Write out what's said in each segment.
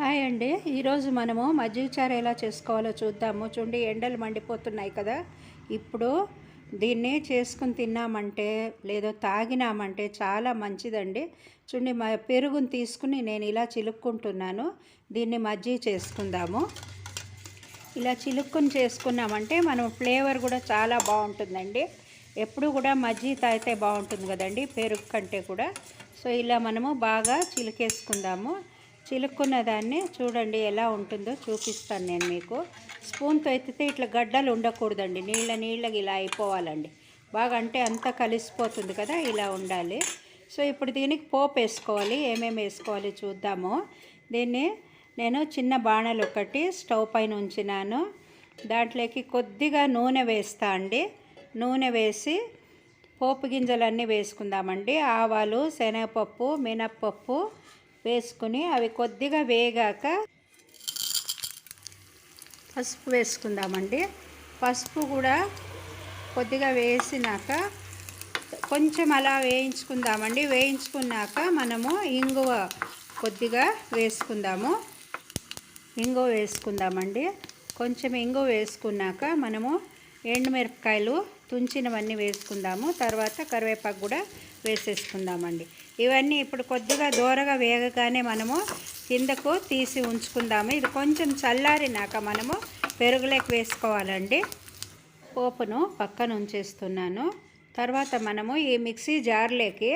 Hi అండి. ఈరోజు మనము మజ్జిగ చారు ఎలా చేసుకోవాలో చూద్దాము. చూడండి ఎండలు మండిపోతున్నాయి కదా. ఇప్పుడు దీన్ని చేసుకుని తిన్నామంటే లేదో తాగినామంటే చాలా మంచిదండి. చూడండి మా పెరుగుని తీసుకుని నేను ఇలా చిలుక్కుంటున్నాను. దీన్ని మజ్జిగ చేసుకుందాము. ఇలా చిలుక్కుని చేసుకున్నామంటే మనం ఫ్లేవర్ కూడా చాలా బాగుంటుందండి. ఎప్పుడు కూడా మజ్జిగ తాగితే బాగుంటుంది కదండి పెరుగు కంటే కూడా. సో ఇలా మనము బాగా చిలికేసుకుందాము. చిలుక్కున్న దాన్ని చూడండి ఎలా ఉంటుందో చూపిస్తాను నేను మీకు. స్పూన్తో ఎత్తితే ఇట్లా గడ్డలు ఉండకూడదండి. నీళ్ళ నీళ్ళకి ఇలా అయిపోవాలండి. బాగా అంటే అంతా కలిసిపోతుంది కదా ఇలా ఉండాలి. సో ఇప్పుడు దీనికి పోపు వేసుకోవాలి. ఏమేమి వేసుకోవాలి చూద్దాము. దీన్ని నేను చిన్న బాణలు ఒకటి స్టవ్ పైన ఉంచినాను. దాంట్లోకి కొద్దిగా నూనె వేస్తా అండి. నూనె వేసి పోపు గింజలన్నీ వేసుకుందామండి. ఆవాలు శనగపప్పు మినప్పప్పు వేసుకుని అవి కొద్దిగా వేగాక పసుపు వేసుకుందామండి. పసుపు కూడా కొద్దిగా వేసినాక కొంచెం అలా వేయించుకుందామండి. వేయించుకున్నాక మనము ఇంగువ కొద్దిగా వేసుకుందాము. ఇంగువ వేసుకుందామండి. కొంచెం ఇంగువ వేసుకున్నాక మనము ఎండుమిరపకాయలు తుంచినవన్నీ వేసుకుందాము. తర్వాత కరివేపాకు కూడా వేసేసుకుందామండి. ఇవన్నీ ఇప్పుడు కొద్దిగా దూరగా వేగగానే మనము కిందకు తీసి ఉంచుకుందాము. ఇది కొంచెం చల్లారినాక మనము పెరుగులోకి వేసుకోవాలండి. పోపును పక్కన ఉంచేస్తున్నాను. తర్వాత మనము ఈ మిక్సీ జార్లోకి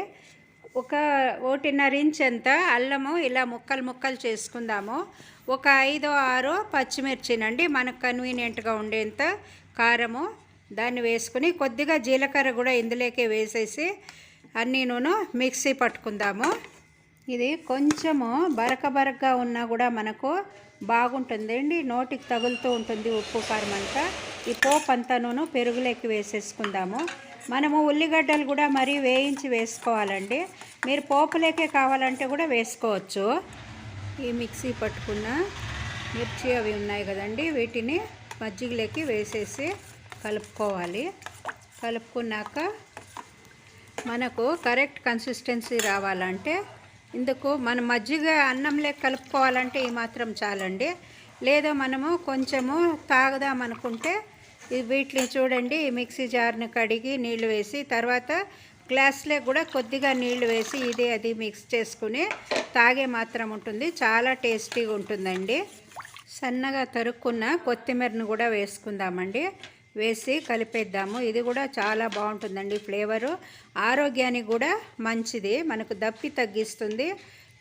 ఒక ఒకటిన్నర ఇంచ్ అంత అల్లము ఇలా ముక్కలు ముక్కలు చేసుకుందాము. ఒక ఐదో ఆరో పచ్చిమిర్చినండి మనకు కన్వీనియంట్గా ఉండేంత కారము దాన్ని వేసుకుని కొద్దిగా జీలకర్ర కూడా ఇందులోకే వేసేసి అన్నీ నూనె మిక్సీ పట్టుకుందాము. ఇది కొంచెము బరక బరకగా ఉన్నా కూడా మనకు బాగుంటుంది. అండి నోటికి తగులుతూ ఉంటుంది ఉప్పు కారం అంతా. ఈ పోపు అంతా నూనె పెరుగులోకి వేసేసుకుందాము. మనము ఉల్లిగడ్డలు కూడా మరీ వేయించి వేసుకోవాలండి. మీరు పోపులేకే కావాలంటే కూడా వేసుకోవచ్చు. ఈ మిక్సీ పట్టుకున్న మిర్చి అవి ఉన్నాయి కదండి. వీటిని మజ్జిగలోకి వేసేసి కలుపుకోవాలి. కలుపుకున్నాక మనకు కరెక్ట్ కన్సిస్టెన్సీ రావాలంటే ఇందుకు మన మజ్జిగ అన్నంలో కలుపుకోవాలంటే ఈ మాత్రం చాలండి. లేదా మనము కొంచెము తాగుదాం అనుకుంటే వీటిని చూడండి మిక్సీ జార్ని కడిగి నీళ్ళు వేసి తర్వాత గ్లాస్లో కూడా కొద్దిగా నీళ్ళు వేసి ఇది అది మిక్స్ చేసుకుని తాగే మాత్రం ఉంటుంది. చాలా టేస్టీగా ఉంటుందండి. సన్నగా తరుక్కున్న కొత్తిమీరను కూడా వేసుకుందామండి. వేసి కలిపేద్దాము. ఇది కూడా చాలా బాగుంటుందండి ఫ్లేవరు. ఆరోగ్యానికి కూడా మంచిది. మనకు దప్పి తగ్గిస్తుంది.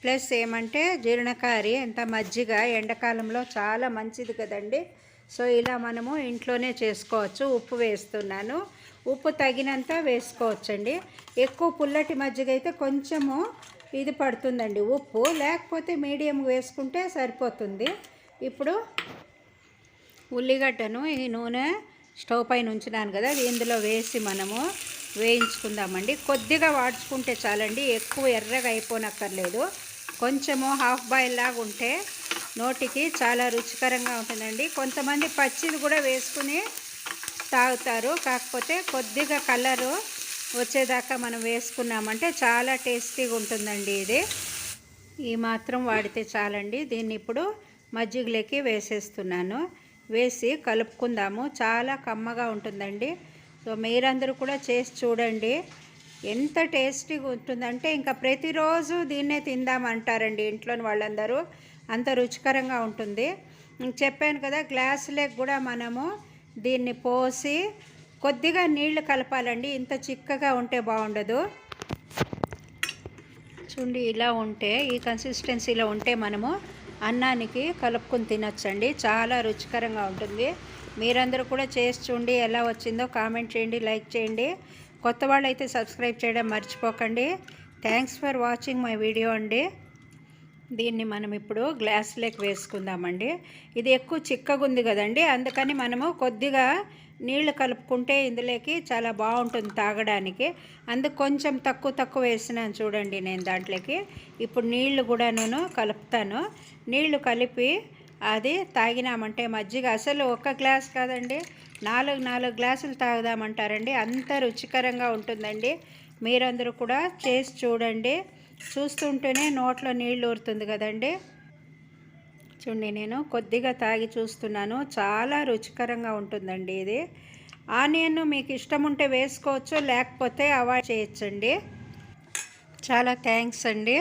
ప్లస్ ఏమంటే జీర్ణకారి ఎంత మజ్జిగ ఎండాకాలంలో చాలా మంచిది కదండి. సో ఇలా మనము ఇంట్లోనే చేసుకోవచ్చు. ఉప్పు వేస్తున్నాను. ఉప్పు తగినంత వేసుకోవచ్చండి. ఎక్కువ పుల్లటి మజ్జిగ అయితే కొంచెము ఇది పడుతుందండి ఉప్పు. లేకపోతే మీడియం వేసుకుంటే సరిపోతుంది. ఇప్పుడు ఉల్లిగడ్డను ఈ నూనె స్టవ్ పైన ఉంచినాను కదా అది ఇందులో వేసి మనము వేయించుకుందామండి. కొద్దిగా వాడ్చుకుంటే చాలండి ఎక్కువ ఎర్రగా అయిపోనక్కర్లేదు. కొంచెము హాఫ్ బాయిల్ లాగా ఉంటే నోటికి చాలా రుచికరంగా ఉంటుందండి. కొంతమంది పచ్చిది కూడా వేసుకుని తాగుతారు. కాకపోతే కొద్దిగా కలరు వచ్చేదాకా మనం వేసుకున్నామంటే చాలా టేస్టీగా ఉంటుందండి ఇది. ఈ మాత్రం వాడితే చాలండి. దీన్ని ఇప్పుడు మజ్జిగలోకి వేసేస్తున్నాను. వేసి కలుపుకుందాము. చాలా కమ్మగా ఉంటుందండి. సో మీరందరూ కూడా చేసి చూడండి. ఎంత టేస్టీగా ఉంటుందంటే ఇంకా ప్రతిరోజు దీన్నే తిందామంటారండి ఇంట్లోని వాళ్ళందరూ. అంత రుచికరంగా ఉంటుంది. చెప్పాను కదా గ్లాసులకు కూడా మనము దీన్ని పోసి కొద్దిగా నీళ్ళు కలపాలండి. ఇంత చిక్కగా ఉంటే బాగుండదు. చూడండి ఇలా ఉంటే ఈ కన్సిస్టెన్సీలో ఉంటే మనము అన్నానికి కలుపుకొని తినచ్చండి. చాలా రుచికరంగా ఉంటుంది. మీరందరూ కూడా చేసి చూడండి ఎలా వచ్చిందో కామెంట్ చేయండి లైక్ చేయండి. కొత్త వాళ్ళు అయితే సబ్స్క్రైబ్ చేయడం మర్చిపోకండి. Thanks for watching my video అండి. దీన్ని మనం ఇప్పుడు గ్లాస్లోకి వేసుకుందామండి. ఇది ఎక్కువ చిక్కగా ఉంది కదండి అందుకని మనము కొద్దిగా నీళ్ళు కలుపుకుంటే ఇందులోకి చాలా బాగుంటుంది తాగడానికి. అందుకు కొంచెం తక్కువ తక్కువ వేసినాను చూడండి నేను దాంట్లోకి. ఇప్పుడు నీళ్ళు కూడా నేను కలుపుతాను. నీళ్ళు కలిపి అది తాగినామంటే మజ్జిగ అసలు ఒక్క గ్లాస్ కాదండి నాలుగు నాలుగు గ్లాసులు తాగుదామంటారండి. అంత రుచికరంగా ఉంటుందండి. మీరందరూ కూడా చేసి చూడండి. చూస్తుంటేనే నోట్లో నీళ్ళు ఊరుతుంది కదండి. చూడండి నేను కొద్దిగా తాగి చూస్తున్నాను. చాలా రుచికరంగా ఉంటుందండి ఇది. ఆనియన్ మీకు ఇష్టం ఉంటే వేసుకోవచ్చు లేకపోతే అవాయిడ్ చేయొచ్చండి. చాలా థ్యాంక్స్ అండి.